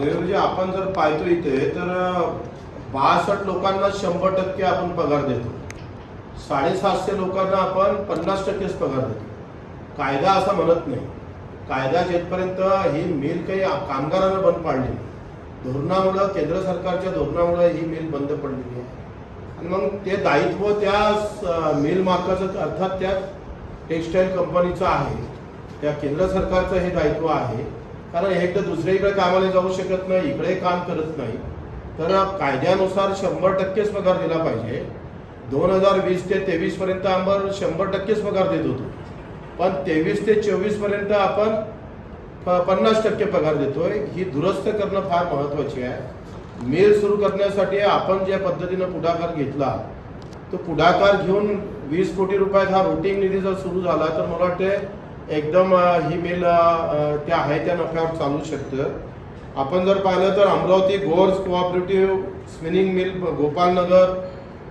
देवेंद्रजी आपण जर पाहतो इथे तर बासष्ट लोकांना शंभर टक्के आपण पगार देतो. साडेसातशे लोकांना आपण पन्नास टक्केच पगार देतो. कायदा असा म्हणत नाही. कायदा जेथपर्यंत ही मिल काही कामगारांना बंद पाडली धोरणामुळं केंद्र सरकारच्या धोरणामुळं ही मिल बंद पडलेली आहे. आणि मग ते दायित्व त्या मिल मालकाचं अर्थात त्या टेक्स्टाईल कंपनीचं आहे. त्या केंद्र सरकारचं हे दायित्व आहे. कारण हे तर दुसऱ्याकडे कामाला जाऊ शकत नाही इकडे काम करत नाही. तर कायद्यानुसार शंभर टक्केच पगार दिला पाहिजे. दोन हजार वीस ते तेवीस पर्यंत आपण शंभर टक्केच पगार देत होतो. पण तेवीस ते चोवीसपर्यंत आपण प- पन्नास टक्के पगार देतोय. ही दुरुस्त करणं फार महत्वाची आहे. मिल सुरू करण्यासाठी आपण ज्या पद्धतीनं पुढाकार घेतला तो पुढाकार घेऊन वीस कोटी रुपयात हा रोटिंग निधी जर सुरू झाला तर मला वाटते एकदम ही मिल त्या आहे त्या नफ्यावर चालू शकतं. आपण जर पाहिलं तर Amravati gorge cooperative spinning mill Gopalnagar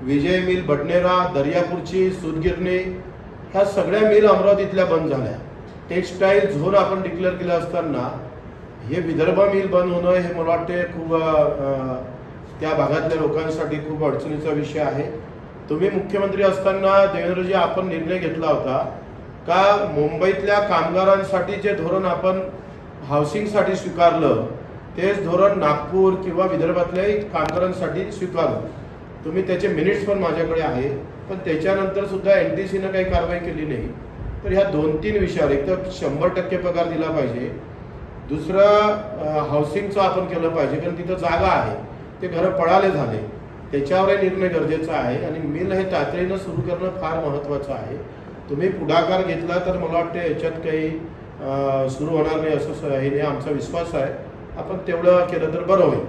Vijay mill Badnera दर्यापूरची सूतगिरणी ह्या सगळ्या मिल अमरावतीतल्या बंद झाल्या. टेक्स्टाईल झोन आपण डिक्लेअर केला असताना हे विदर्भ मिल बंद होणं हे मला वाटते खूप त्या भागातल्या लोकांसाठी खूप अडचणीचा विषय आहे. तुम्ही मुख्यमंत्री असताना देवेंद्रजी आपण निर्णय घेतला होता. का मुंबईतल्या कामगारांसाठी जे धोरण आपण हाऊसिंगसाठी स्वीकारलं तेच धोरण नागपूर किंवा विदर्भातल्याही कामगारांसाठी स्वीकारलं. तुम्ही त्याचे मिनिट्स पण माझ्याकडे आहे पण त्याच्यानंतर सुद्धा एन टी सीनं काही कारवाई केली नाही. तर ह्या दोन तीन विषयावर एक तर शंभर टक्के पगार दिला पाहिजे. दुसरं हाऊसिंगचं आपण केलं पाहिजे कारण तिथं जागा आहे. ते घरं पळाले झाले. त्याच्यावरही निर्णय गरजेचा आहे आणि मिल हे तातडीनं सुरू करणं फार महत्त्वाचं आहे. तुम्ही पुढाकार घेतला तर मला वाटतं याच्यात काही सुरू होणार नाही असं हे आमचा विश्वास आहे. आपण तेवढं केलं तर बरं होईल.